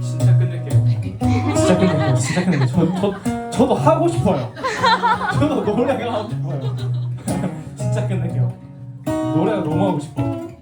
진짜 끝낼게요. 저, 저, 저도 하고 싶어요. 저도 노래가 하고 싶어요. 진짜 끝낼게요. 노래가 너무 하고 싶어. 너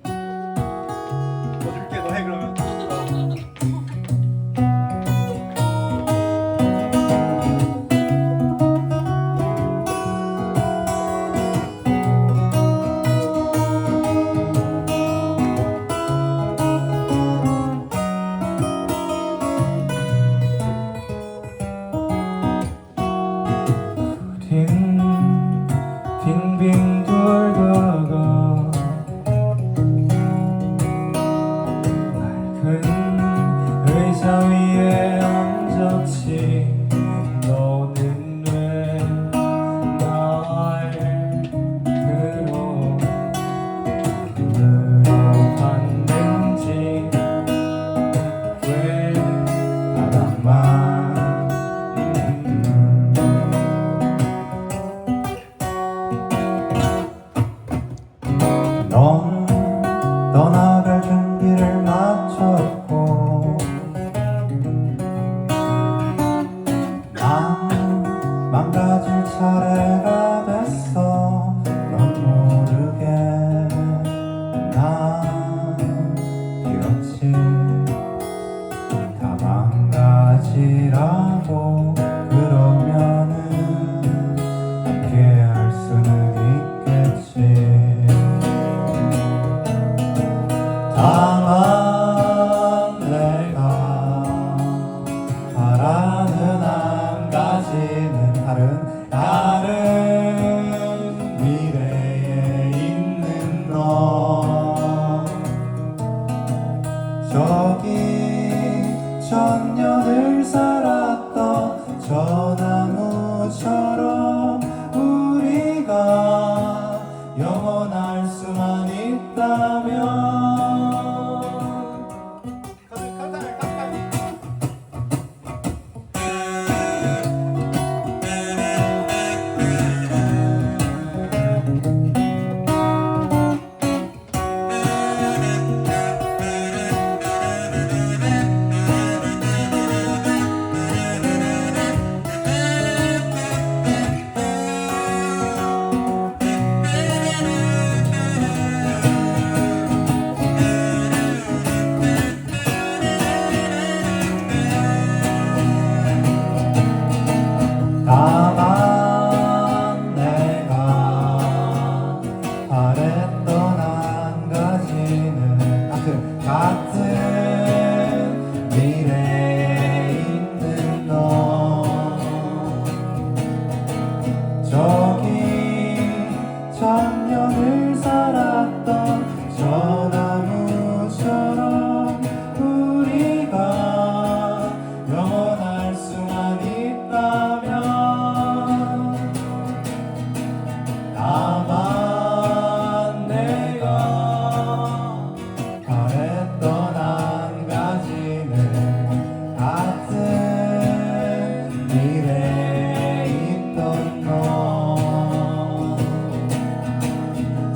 빙빙 돌다가 망가지라고 그러면은 함께 할 수는 있겠지. 다만 내가 바라는 한 가지는 다른 나무처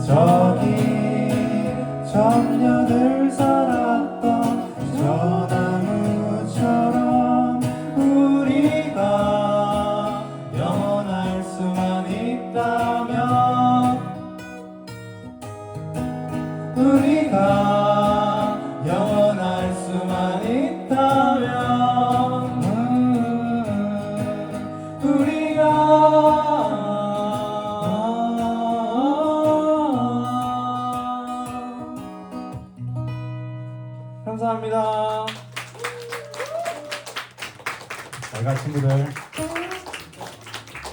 저기 천년을 살았던 저 나무처럼 우리가 영원할 수만 있다면 우리가 영원할 수만 있다면 음, 우리 감사합니다. 잘 가 친구들